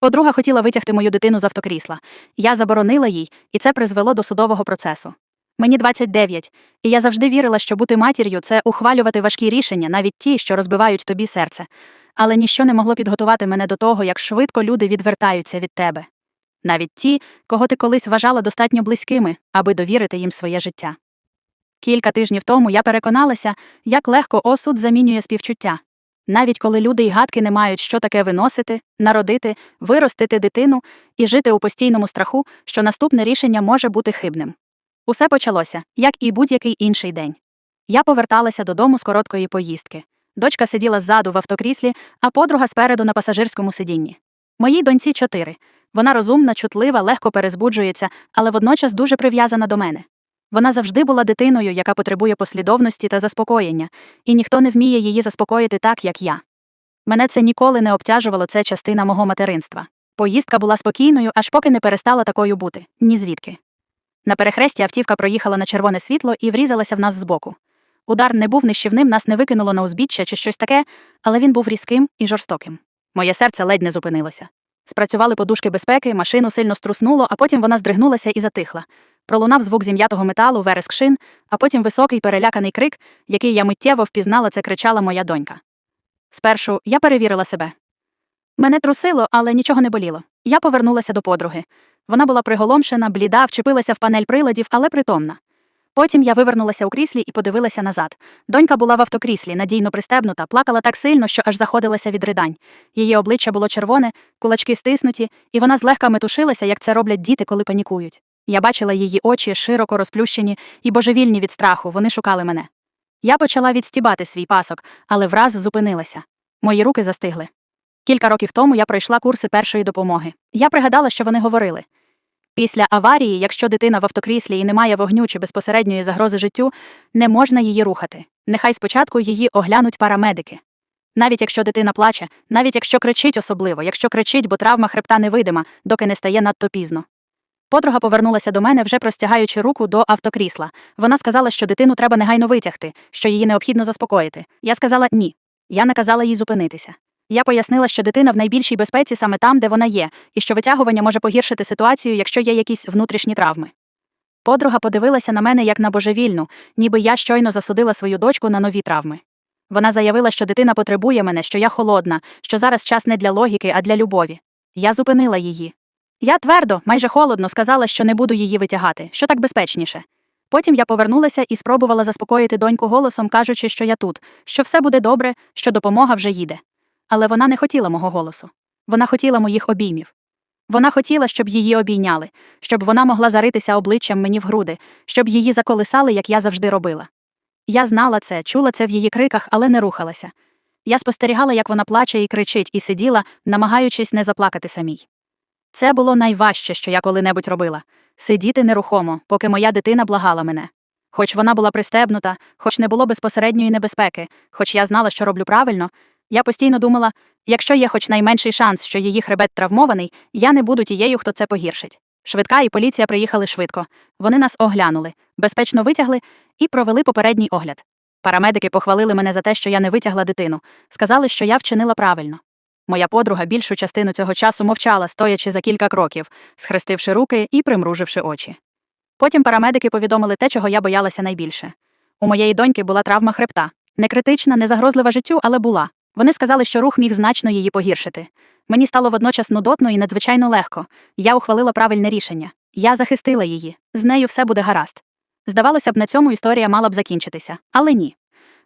Подруга хотіла витягти мою дитину з автокрісла. Я заборонила їй, і це призвело до судового процесу. Мені 29, і я завжди вірила, що бути матір'ю це ухвалювати важкі рішення, навіть ті, що розбивають тобі серце. Але ніщо не могло підготувати мене до того, як швидко люди відвертаються від тебе. Навіть ті, кого ти колись вважала достатньо близькими, аби довірити їм своє життя. Кілька тижнів тому я переконалася, як легко осуд замінює співчуття. Навіть коли люди й гадки не мають, що таке виносити, народити, виростити дитину і жити у постійному страху, що наступне рішення може бути хибним. Усе почалося, як і будь-який інший день. Я поверталася додому з короткої поїздки. Дочка сиділа ззаду в автокріслі, а подруга спереду на пасажирському сидінні. Моїй доньці чотири. Вона розумна, чутлива, легко перезбуджується, але водночас дуже прив'язана до мене. Вона завжди була дитиною, яка потребує послідовності та заспокоєння, і ніхто не вміє її заспокоїти так, як я. Мене це ніколи не обтяжувало, це частина мого материнства. Поїздка була спокійною, аж поки не перестала такою бути ні звідки. На перехресті автівка проїхала на червоне світло і врізалася в нас збоку. Удар не був нищівним, нас не викинуло на узбіччя чи щось таке, але він був різким і жорстоким. Моє серце ледь не зупинилося. Спрацювали подушки безпеки, машину сильно струснуло, а потім вона здригнулася і затихла. Пролунав звук зім'ятого металу, вереск шин, а потім високий переляканий крик, який я миттєво впізнала, це кричала моя донька. Спершу я перевірила себе. Мене трусило, але нічого не боліло. Я повернулася до подруги. Вона була приголомшена, бліда, вчепилася в панель приладів, але притомна. Потім я вивернулася у кріслі і подивилася назад. Донька була в автокріслі, надійно пристебнута, плакала так сильно, що аж заходилася від ридань. Її обличчя було червоне, кулачки стиснуті, і вона злегка метушилася, як це роблять діти, коли панікують. Я бачила її очі, широко розплющені і божевільні від страху, вони шукали мене. Я почала відстібати свій пасок, але враз зупинилася. Мої руки застигли. Кілька років тому я пройшла курси першої допомоги. Я пригадала, що вони говорили. Після аварії, якщо дитина в автокріслі і немає вогню чи безпосередньої загрози життю, не можна її рухати. Нехай спочатку її оглянуть парамедики. Навіть якщо дитина плаче, навіть якщо кричить особливо, якщо кричить, бо травма хребта невидима, доки не стає надто пізно. Подруга повернулася до мене, вже простягаючи руку до автокрісла. Вона сказала, що дитину треба негайно витягти, що її необхідно заспокоїти. Я сказала ні. Я наказала їй зупинитися. Я пояснила, що дитина в найбільшій безпеці саме там, де вона є, і що витягування може погіршити ситуацію, якщо є якісь внутрішні травми. Подруга подивилася на мене як на божевільну, ніби я щойно засудила свою дочку на нові травми. Вона заявила, що дитина потребує мене, що я холодна, що зараз час не для логіки, а для любові. Я зупинила її. Я твердо, майже холодно, сказала, що не буду її витягати, що так безпечніше. Потім я повернулася і спробувала заспокоїти доньку голосом, кажучи, що я тут, що все буде добре, що допомога вже їде. Але вона не хотіла мого голосу. Вона хотіла моїх обіймів. Вона хотіла, щоб її обійняли, щоб вона могла заритися обличчям мені в груди, щоб її заколисали, як я завжди робила. Я знала це, чула це в її криках, але не рухалася. Я спостерігала, як вона плаче і кричить, і сиділа, намагаючись не заплакати самій. Це було найважче, що я коли-небудь робила сидіти нерухомо, поки моя дитина благала мене. Хоч вона була пристебнута, хоч не було безпосередньої небезпеки, хоч я знала, що роблю правильно, я постійно думала, якщо є хоч найменший шанс, що її хребет травмований, я не буду тією, хто це погіршить. Швидка і поліція приїхали швидко. Вони нас оглянули, безпечно витягли і провели попередній огляд. Парамедики похвалили мене за те, що я не витягла дитину, сказали, що я вчинила правильно. Моя подруга більшу частину цього часу мовчала, стоячи за кілька кроків, схрестивши руки і примруживши очі. Потім парамедики повідомили те, чого я боялася найбільше. У моєї доньки була травма хребта. Не критична, не загрозлива життю, але була. Вони сказали, що рух міг значно її погіршити. Мені стало водночас нудотно і надзвичайно легко. Я ухвалила правильне рішення. Я захистила її. З нею все буде гаразд. Здавалося б, на цьому історія мала б закінчитися, але ні.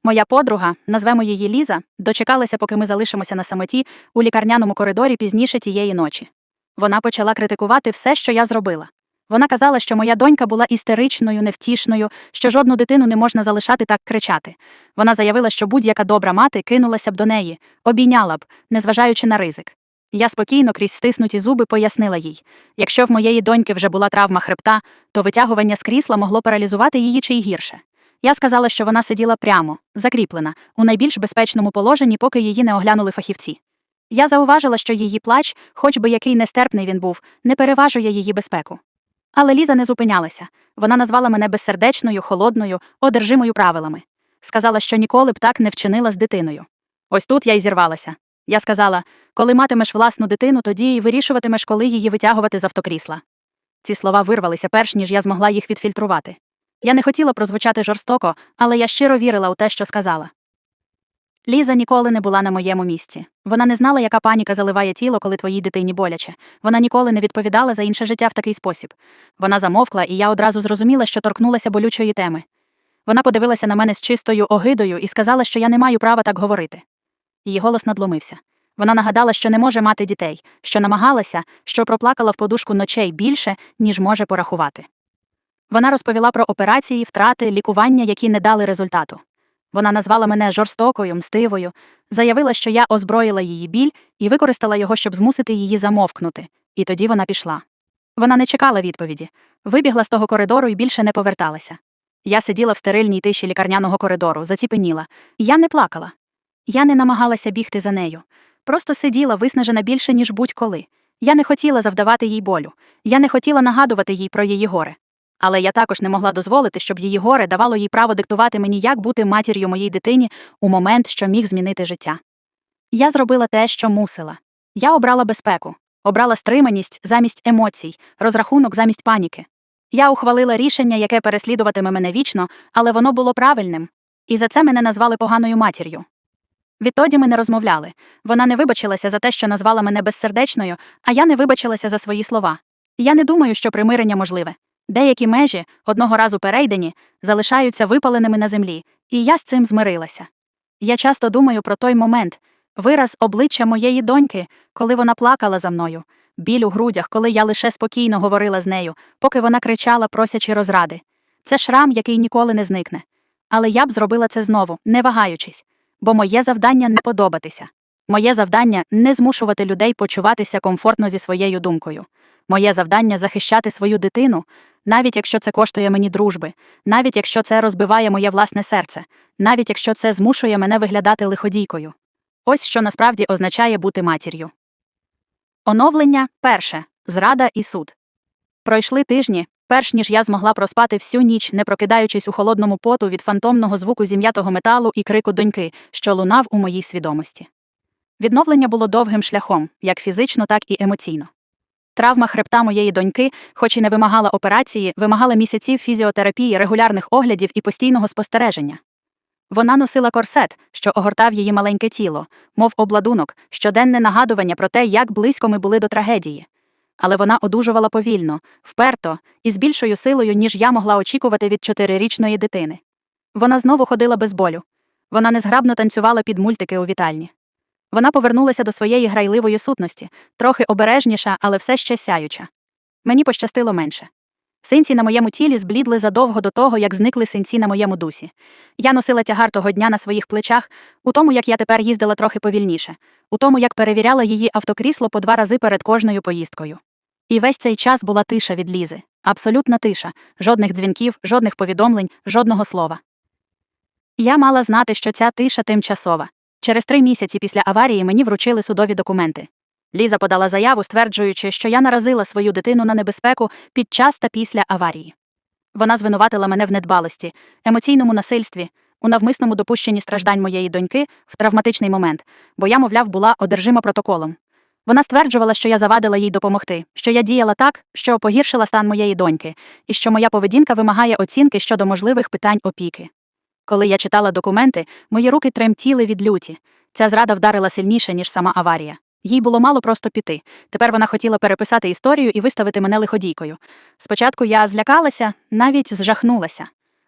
Моя подруга, назвемо її Ліза, дочекалася, поки ми залишимося на самоті у лікарняному коридорі пізніше тієї ночі. Вона почала критикувати все, що я зробила. Вона казала, що моя донька була істеричною, невтішною, що жодну дитину не можна залишати так кричати. Вона заявила, що будь-яка добра мати кинулася б до неї, обійняла б, незважаючи на ризик. Я спокійно крізь стиснуті зуби пояснила їй якщо в моєї доньки вже була травма хребта, то витягування з крісла могло паралізувати її чи й гірше. Я сказала, що вона сиділа прямо, закріплена, у найбільш безпечному положенні, поки її не оглянули фахівці. Я зауважила, що її плач, хоч би який нестерпний він був, не переважує її безпеку. Але Ліза не зупинялася. Вона назвала мене безсердечною, холодною, одержимою правилами. Сказала, що ніколи б так не вчинила з дитиною. Ось тут я й зірвалася. Я сказала: коли матимеш власну дитину, тоді й вирішуватимеш, коли її витягувати з автокрісла. Ці слова вирвалися перш ніж я змогла їх відфільтрувати. Я не хотіла прозвучати жорстоко, але я щиро вірила у те, що сказала. Ліза ніколи не була на моєму місці. Вона не знала, яка паніка заливає тіло, коли твоїй дитині боляче. Вона ніколи не відповідала за інше життя в такий спосіб. Вона замовкла, і я одразу зрозуміла, що торкнулася болючої теми. Вона подивилася на мене з чистою огидою і сказала, що я не маю права так говорити. Її голос надломився. Вона нагадала, що не може мати дітей, що намагалася, що проплакала в подушку ночей більше, ніж може порахувати. Вона розповіла про операції, втрати, лікування, які не дали результату. Вона назвала мене жорстокою, мстивою, заявила, що я озброїла її біль і використала його, щоб змусити її замовкнути. І тоді вона пішла. Вона не чекала відповіді, вибігла з того коридору і більше не поверталася. Я сиділа в стерильній тиші лікарняного коридору, заціпеніла. Я не плакала. Я не намагалася бігти за нею. Просто сиділа, виснажена більше, ніж будь-коли. Я не хотіла завдавати їй болю. Я не хотіла нагадувати їй про її горе. Але я також не могла дозволити, щоб її горе давало їй право диктувати мені, як бути матір'ю моїй дитині у момент, що міг змінити життя. Я зробила те, що мусила. Я обрала безпеку, обрала стриманість замість емоцій, розрахунок замість паніки. Я ухвалила рішення, яке переслідуватиме мене вічно, але воно було правильним, і за це мене назвали поганою матір'ю. Відтоді ми не розмовляли. Вона не вибачилася за те, що назвала мене безсердечною, а я не вибачилася за свої слова. Я не думаю, що примирення можливе. Деякі межі, одного разу перейдені, залишаються випаленими на землі, і я з цим змирилася. Я часто думаю про той момент, вираз обличчя моєї доньки, коли вона плакала за мною, біль у грудях, коли я лише спокійно говорила з нею, поки вона кричала, просячи розради. Це шрам, який ніколи не зникне. Але я б зробила це знову, не вагаючись, бо моє завдання не подобатися. Моє завдання не змушувати людей почуватися комфортно зі своєю думкою. Моє завдання захищати свою дитину, навіть якщо це коштує мені дружби, навіть якщо це розбиває моє власне серце, навіть якщо це змушує мене виглядати лиходійкою. Ось що насправді означає бути матір'ю. Оновлення перше зрада і суд. Пройшли тижні, перш ніж я змогла проспати всю ніч, не прокидаючись у холодному поту від фантомного звуку зім'ятого металу і крику доньки, що лунав у моїй свідомості. Відновлення було довгим шляхом, як фізично, так і емоційно. Травма хребта моєї доньки, хоч і не вимагала операції, вимагала місяців фізіотерапії, регулярних оглядів і постійного спостереження. Вона носила корсет, що огортав її маленьке тіло, мов обладунок, щоденне нагадування про те, як близько ми були до трагедії. Але вона одужувала повільно, вперто і з більшою силою, ніж я могла очікувати від чотирирічної дитини. Вона знову ходила без болю. Вона незграбно танцювала під мультики у вітальні. Вона повернулася до своєї грайливої сутності, трохи обережніша, але все ще сяюча. Мені пощастило менше. Синці на моєму тілі зблідли задовго до того, як зникли синці на моєму дусі. Я носила тягар того дня на своїх плечах, у тому, як я тепер їздила трохи повільніше, у тому, як перевіряла її автокрісло по два рази перед кожною поїздкою. І весь цей час була тиша від лізи, абсолютна тиша, жодних дзвінків, жодних повідомлень, жодного слова. Я мала знати, що ця тиша тимчасова. Через три місяці після аварії мені вручили судові документи. Ліза подала заяву, стверджуючи, що я наразила свою дитину на небезпеку під час та після аварії. Вона звинуватила мене в недбалості, емоційному насильстві, у навмисному допущенні страждань моєї доньки в травматичний момент, бо я, мовляв, була одержима протоколом. Вона стверджувала, що я завадила їй допомогти, що я діяла так, що погіршила стан моєї доньки, і що моя поведінка вимагає оцінки щодо можливих питань опіки. Коли я читала документи, мої руки тремтіли від люті. Ця зрада вдарила сильніше, ніж сама аварія. Їй було мало просто піти. Тепер вона хотіла переписати історію і виставити мене лиходійкою. Спочатку я злякалася, навіть зжахнулася.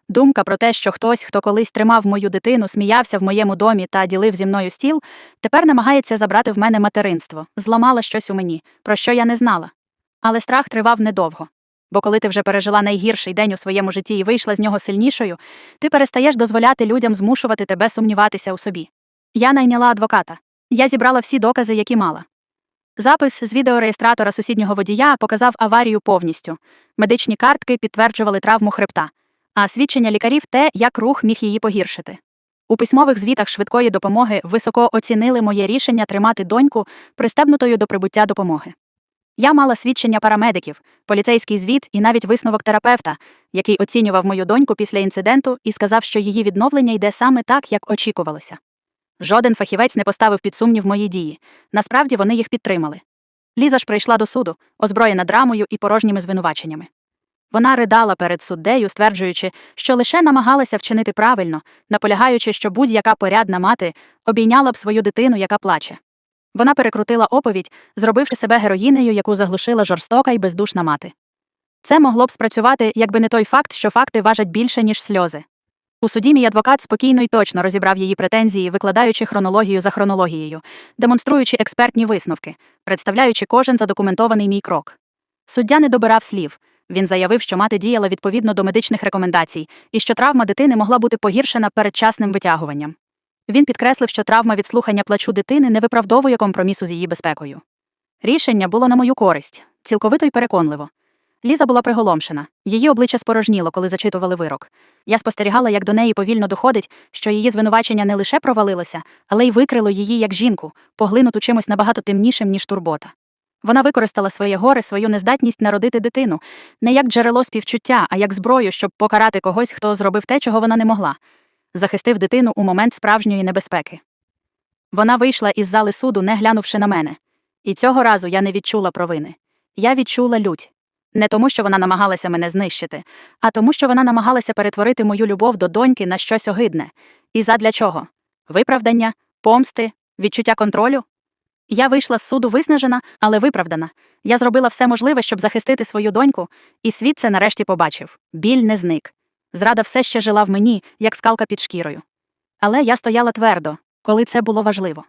Думка про те, що хтось, хто колись тримав мою дитину, сміявся в моєму домі та ділив зі мною стіл, тепер намагається забрати в мене материнство, зламала щось у мені, про що я не знала. Але страх тривав недовго. Бо коли ти вже пережила найгірший день у своєму житті і вийшла з нього сильнішою, ти перестаєш дозволяти людям змушувати тебе сумніватися у собі. Я найняла адвоката. Я зібрала всі докази, які мала. Запис з відеореєстратора сусіднього водія показав аварію повністю. Медичні картки підтверджували травму хребта, а свідчення лікарів те, як рух міг її погіршити. У письмових звітах швидкої допомоги високо оцінили моє рішення тримати доньку, пристебнутою до прибуття допомоги. Я мала свідчення парамедиків, поліцейський звіт і навіть висновок терапевта, який оцінював мою доньку після інциденту і сказав, що її відновлення йде саме так, як очікувалося. Жоден фахівець не поставив під сумнів мої дії. Насправді вони їх підтримали. Ліза ж прийшла до суду, озброєна драмою і порожніми звинуваченнями. Вона ридала перед суддею, стверджуючи, що лише намагалася вчинити правильно, наполягаючи, що будь-яка порядна мати обійняла б свою дитину, яка плаче. Вона перекрутила оповідь, зробивши себе героїнею, яку заглушила жорстока і бездушна мати. Це могло б спрацювати, якби не той факт, що факти важать більше, ніж сльози. У суді мій адвокат спокійно і точно розібрав її претензії, викладаючи хронологію за хронологією, демонструючи експертні висновки, представляючи кожен задокументований мій крок. Суддя не добирав слів. Він заявив, що мати діяла відповідно до медичних рекомендацій і що травма дитини могла бути погіршена передчасним витягуванням. Він підкреслив, що травма від слухання плачу дитини не виправдовує компромісу з її безпекою. Рішення було на мою користь, цілковито й переконливо. Ліза була приголомшена, її обличчя спорожніло, коли зачитували вирок. Я спостерігала, як до неї повільно доходить, що її звинувачення не лише провалилося, але й викрило її як жінку, поглинуту чимось набагато темнішим, ніж турбота. Вона використала своє горе, свою нездатність народити дитину, не як джерело співчуття, а як зброю, щоб покарати когось, хто зробив те, чого вона не могла, захистив дитину у момент справжньої небезпеки. Вона вийшла із зали суду, не глянувши на мене. І цього разу я не відчула провини. Я відчула лють. Не тому, що вона намагалася мене знищити, а тому, що вона намагалася перетворити мою любов до доньки на щось огидне. І задля чого? Виправдання, помсти, відчуття контролю? Я вийшла з суду виснажена, але виправдана. Я зробила все можливе, щоб захистити свою доньку, і світ це нарешті побачив. Біль не зник. Зрада все ще жила в мені, як скалка під шкірою. Але я стояла твердо, коли це було важливо.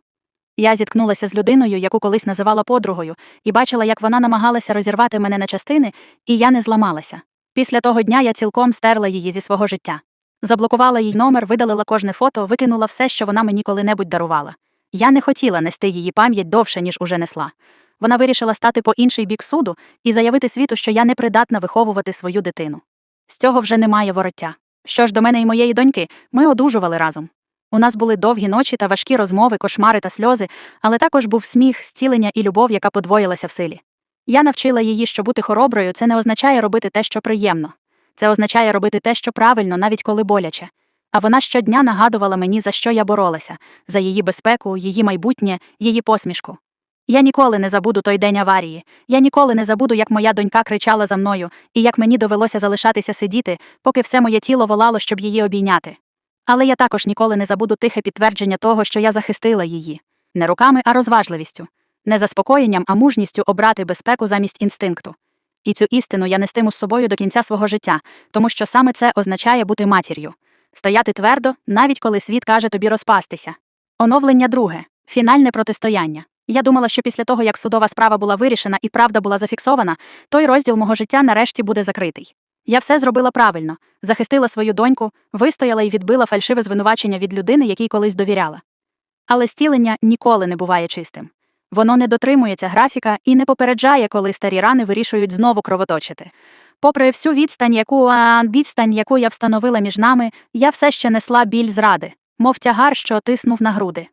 Я зіткнулася з людиною, яку колись називала подругою, і бачила, як вона намагалася розірвати мене на частини, і я не зламалася. Після того дня я цілком стерла її зі свого життя. Заблокувала їй номер, видалила кожне фото, викинула все, що вона мені коли-небудь дарувала. Я не хотіла нести її пам'ять довше, ніж уже несла. Вона вирішила стати по інший бік суду і заявити світу, що я не придатна виховувати свою дитину. З цього вже немає вороття. Що ж до мене і моєї доньки, ми одужували разом. У нас були довгі ночі та важкі розмови, кошмари та сльози, але також був сміх, зцілення і любов, яка подвоїлася в силі. Я навчила її, що бути хороброю це не означає робити те, що приємно. Це означає робити те, що правильно, навіть коли боляче. А вона щодня нагадувала мені, за що я боролася, за її безпеку, її майбутнє, її посмішку. Я ніколи не забуду той день аварії. Я ніколи не забуду, як моя донька кричала за мною, і як мені довелося залишатися сидіти, поки все моє тіло волало, щоб її обійняти. Але я також ніколи не забуду тихе підтвердження того, що я захистила її не руками, а розважливістю, не заспокоєнням, а мужністю обрати безпеку замість інстинкту. І цю істину я нестиму з собою до кінця свого життя, тому що саме це означає бути матір'ю стояти твердо, навіть коли світ каже тобі розпастися. Оновлення друге фінальне протистояння. Я думала, що після того, як судова справа була вирішена і правда була зафіксована, той розділ мого життя нарешті буде закритий. Я все зробила правильно, захистила свою доньку, вистояла і відбила фальшиве звинувачення від людини, якій колись довіряла. Але стілення ніколи не буває чистим. Воно не дотримується графіка і не попереджає, коли старі рани вирішують знову кровоточити. Попри всю відстань, яку а, відстань, яку я встановила між нами, я все ще несла біль зради, мов тягар, що тиснув на груди.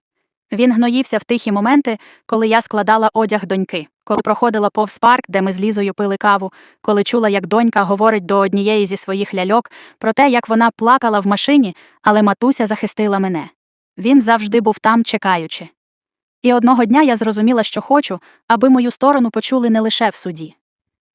Він гноївся в тихі моменти, коли я складала одяг доньки, коли проходила повз парк, де ми з Лізою пили каву, коли чула, як донька говорить до однієї зі своїх ляльок про те, як вона плакала в машині, але матуся захистила мене. Він завжди був там, чекаючи. І одного дня я зрозуміла, що хочу, аби мою сторону почули не лише в суді.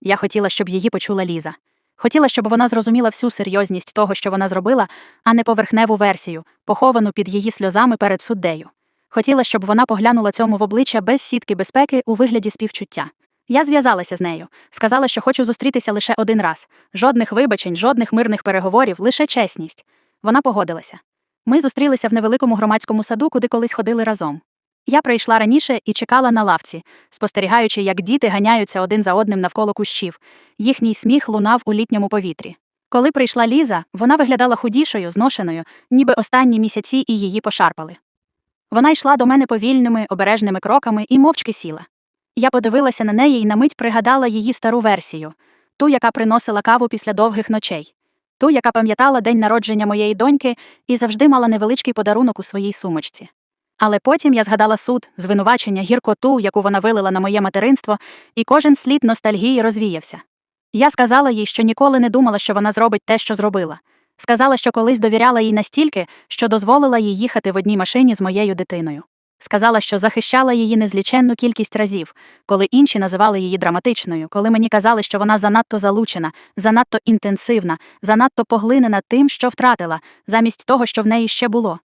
Я хотіла, щоб її почула Ліза. Хотіла, щоб вона зрозуміла всю серйозність того, що вона зробила, а не поверхневу версію, поховану під її сльозами перед суддею. Хотіла, щоб вона поглянула цьому в обличчя без сітки безпеки у вигляді співчуття. Я зв'язалася з нею, сказала, що хочу зустрітися лише один раз. Жодних вибачень, жодних мирних переговорів, лише чесність. Вона погодилася. Ми зустрілися в невеликому громадському саду, куди колись ходили разом. Я прийшла раніше і чекала на лавці, спостерігаючи, як діти ганяються один за одним навколо кущів. Їхній сміх лунав у літньому повітрі. Коли прийшла Ліза, вона виглядала худішою, зношеною, ніби останні місяці і її пошарпали. Вона йшла до мене повільними, обережними кроками і мовчки сіла. Я подивилася на неї і на мить пригадала її стару версію ту, яка приносила каву після довгих ночей, ту, яка пам'ятала день народження моєї доньки і завжди мала невеличкий подарунок у своїй сумочці. Але потім я згадала суд, звинувачення, гіркоту, яку вона вилила на моє материнство, і кожен слід ностальгії розвіявся. Я сказала їй, що ніколи не думала, що вона зробить те, що зробила. Сказала, що колись довіряла їй настільки, що дозволила їй їхати в одній машині з моєю дитиною. Сказала, що захищала її незліченну кількість разів, коли інші називали її драматичною, коли мені казали, що вона занадто залучена, занадто інтенсивна, занадто поглинена тим, що втратила, замість того, що в неї ще було.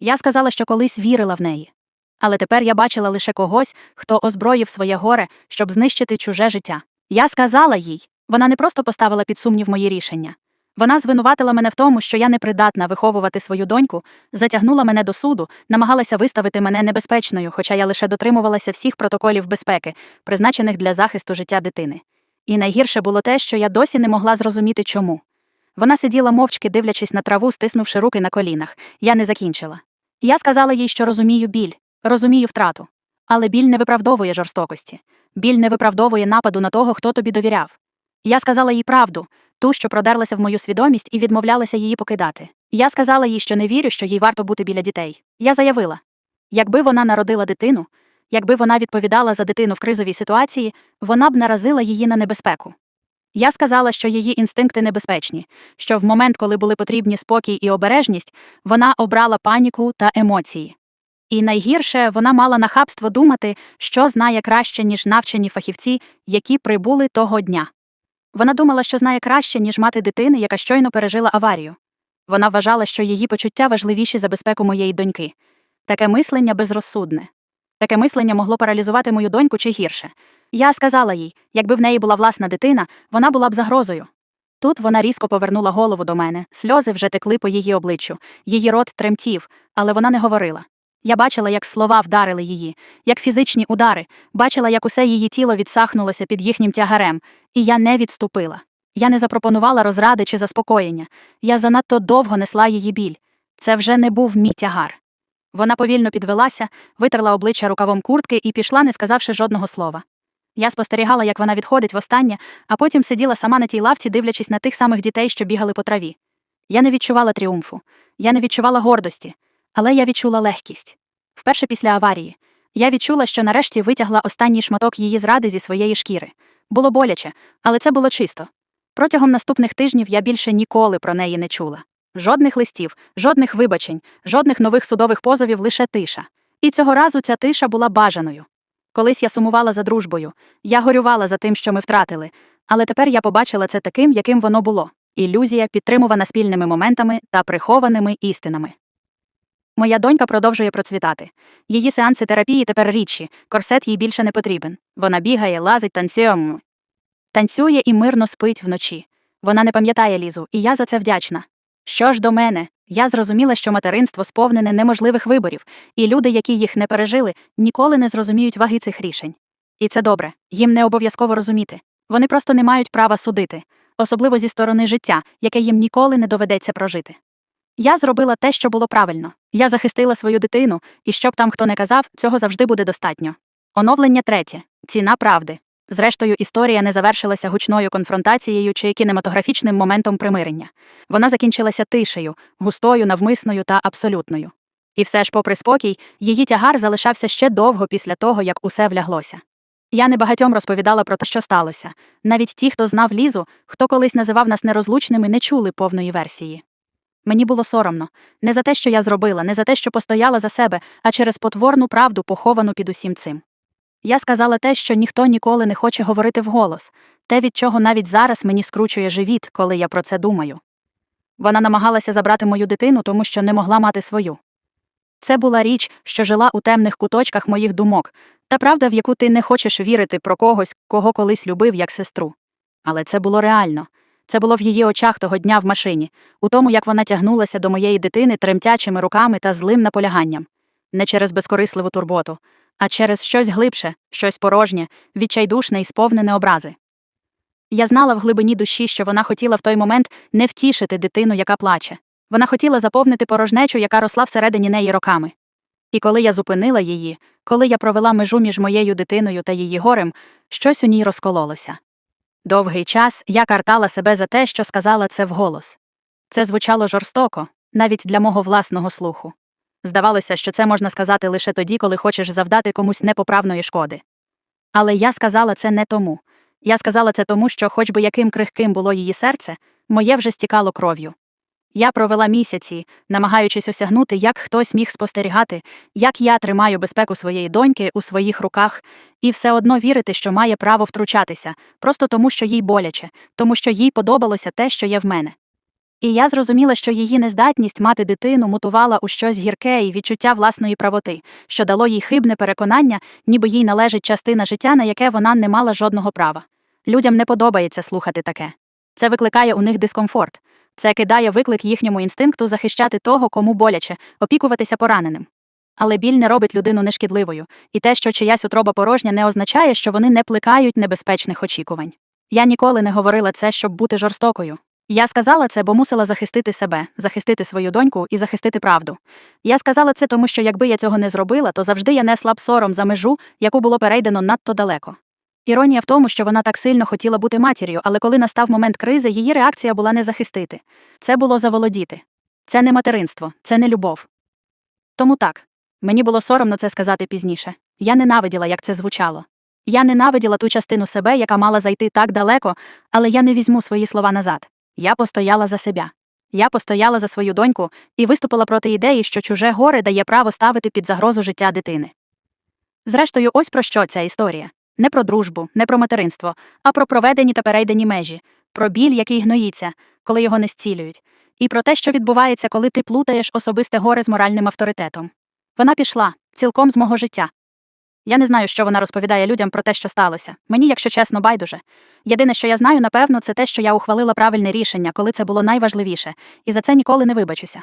Я сказала, що колись вірила в неї. Але тепер я бачила лише когось, хто озброїв своє горе, щоб знищити чуже життя. Я сказала їй, вона не просто поставила під сумнів мої рішення. Вона звинуватила мене в тому, що я непридатна виховувати свою доньку, затягнула мене до суду, намагалася виставити мене небезпечною, хоча я лише дотримувалася всіх протоколів безпеки, призначених для захисту життя дитини. І найгірше було те, що я досі не могла зрозуміти чому. Вона сиділа мовчки, дивлячись на траву, стиснувши руки на колінах. Я не закінчила. Я сказала їй, що розумію біль, розумію втрату. Але біль не виправдовує жорстокості. Біль не виправдовує нападу на того, хто тобі довіряв. Я сказала їй правду, ту, що продерлася в мою свідомість і відмовлялася її покидати. Я сказала їй, що не вірю, що їй варто бути біля дітей. Я заявила: якби вона народила дитину, якби вона відповідала за дитину в кризовій ситуації, вона б наразила її на небезпеку. Я сказала, що її інстинкти небезпечні, що в момент, коли були потрібні спокій і обережність, вона обрала паніку та емоції. І найгірше вона мала нахабство думати, що знає краще, ніж навчені фахівці, які прибули того дня. Вона думала, що знає краще, ніж мати дитини, яка щойно пережила аварію. Вона вважала, що її почуття важливіші за безпеку моєї доньки. Таке мислення безрозсудне. Таке мислення могло паралізувати мою доньку чи гірше. Я сказала їй, якби в неї була власна дитина, вона була б загрозою. Тут вона різко повернула голову до мене, сльози вже текли по її обличчю, її рот тремтів, але вона не говорила. Я бачила, як слова вдарили її, як фізичні удари, бачила, як усе її тіло відсахнулося під їхнім тягарем, і я не відступила. Я не запропонувала розради чи заспокоєння. Я занадто довго несла її біль. Це вже не був мій тягар. Вона повільно підвелася, витерла обличчя рукавом куртки і пішла, не сказавши жодного слова. Я спостерігала, як вона відходить востаннє, а потім сиділа сама на тій лавці, дивлячись на тих самих дітей, що бігали по траві. Я не відчувала тріумфу, я не відчувала гордості, але я відчула легкість. Вперше після аварії. Я відчула, що нарешті витягла останній шматок її зради зі своєї шкіри. Було боляче, але це було чисто. Протягом наступних тижнів я більше ніколи про неї не чула. Жодних листів, жодних вибачень, жодних нових судових позовів, лише тиша. І цього разу ця тиша була бажаною. Колись я сумувала за дружбою, я горювала за тим, що ми втратили, але тепер я побачила це таким, яким воно було ілюзія, підтримувана спільними моментами та прихованими істинами. Моя донька продовжує процвітати. Її сеанси терапії тепер рідші, корсет їй більше не потрібен. Вона бігає, лазить, танцює. Танцює і мирно спить вночі. Вона не пам'ятає лізу, і я за це вдячна. Що ж до мене, я зрозуміла, що материнство сповнене неможливих виборів, і люди, які їх не пережили, ніколи не зрозуміють ваги цих рішень. І це добре, їм не обов'язково розуміти. Вони просто не мають права судити, особливо зі сторони життя, яке їм ніколи не доведеться прожити. Я зробила те, що було правильно. Я захистила свою дитину, і щоб там хто не казав, цього завжди буде достатньо. Оновлення третє ціна правди. Зрештою, історія не завершилася гучною конфронтацією чи кінематографічним моментом примирення. Вона закінчилася тишею, густою, навмисною та абсолютною. І все ж, попри спокій, її тягар залишався ще довго після того, як усе вляглося. Я небагатьом розповідала про те, що сталося. Навіть ті, хто знав Лізу, хто колись називав нас нерозлучними, не чули повної версії. Мені було соромно не за те, що я зробила, не за те, що постояла за себе, а через потворну правду, поховану під усім цим. Я сказала те, що ніхто ніколи не хоче говорити вголос, те, від чого навіть зараз мені скручує живіт, коли я про це думаю. Вона намагалася забрати мою дитину, тому що не могла мати свою. Це була річ, що жила у темних куточках моїх думок, та правда, в яку ти не хочеш вірити про когось, кого колись любив як сестру. Але це було реально. Це було в її очах того дня в машині, у тому, як вона тягнулася до моєї дитини тремтячими руками та злим наполяганням, не через безкорисливу турботу, а через щось глибше, щось порожнє, відчайдушне і сповнене образи. Я знала в глибині душі, що вона хотіла в той момент не втішити дитину, яка плаче. Вона хотіла заповнити порожнечу, яка росла всередині неї роками. І коли я зупинила її, коли я провела межу між моєю дитиною та її горем, щось у ній розкололося. Довгий час я картала себе за те, що сказала це вголос. Це звучало жорстоко, навіть для мого власного слуху. Здавалося, що це можна сказати лише тоді, коли хочеш завдати комусь непоправної шкоди. Але я сказала це не тому. Я сказала це тому, що, хоч би яким крихким було її серце, моє вже стікало кров'ю. Я провела місяці, намагаючись осягнути, як хтось міг спостерігати, як я тримаю безпеку своєї доньки у своїх руках, і все одно вірити, що має право втручатися, просто тому, що їй боляче, тому що їй подобалося те, що є в мене. І я зрозуміла, що її нездатність мати дитину мутувала у щось гірке і відчуття власної правоти, що дало їй хибне переконання, ніби їй належить частина життя, на яке вона не мала жодного права. Людям не подобається слухати таке. Це викликає у них дискомфорт. Це кидає виклик їхньому інстинкту захищати того, кому боляче, опікуватися пораненим. Але біль не робить людину нешкідливою, і те, що чиясь утроба порожня, не означає, що вони не плекають небезпечних очікувань. Я ніколи не говорила це, щоб бути жорстокою. Я сказала це, бо мусила захистити себе, захистити свою доньку і захистити правду. Я сказала це тому, що якби я цього не зробила, то завжди я несла б сором за межу, яку було перейдено надто далеко. Іронія в тому, що вона так сильно хотіла бути матір'ю, але коли настав момент кризи, її реакція була не захистити. Це було заволодіти. Це не материнство, це не любов. Тому так, мені було соромно це сказати пізніше. Я ненавиділа, як це звучало. Я ненавиділа ту частину себе, яка мала зайти так далеко, але я не візьму свої слова назад. Я постояла за себе. Я постояла за свою доньку і виступила проти ідеї, що чуже горе дає право ставити під загрозу життя дитини. Зрештою, ось про що ця історія не про дружбу, не про материнство, а про проведені та перейдені межі, про біль, який гноїться, коли його не зцілюють, і про те, що відбувається, коли ти плутаєш особисте горе з моральним авторитетом. Вона пішла цілком з мого життя. Я не знаю, що вона розповідає людям про те, що сталося. Мені, якщо чесно, байдуже. Єдине, що я знаю, напевно, це те, що я ухвалила правильне рішення, коли це було найважливіше, і за це ніколи не вибачуся.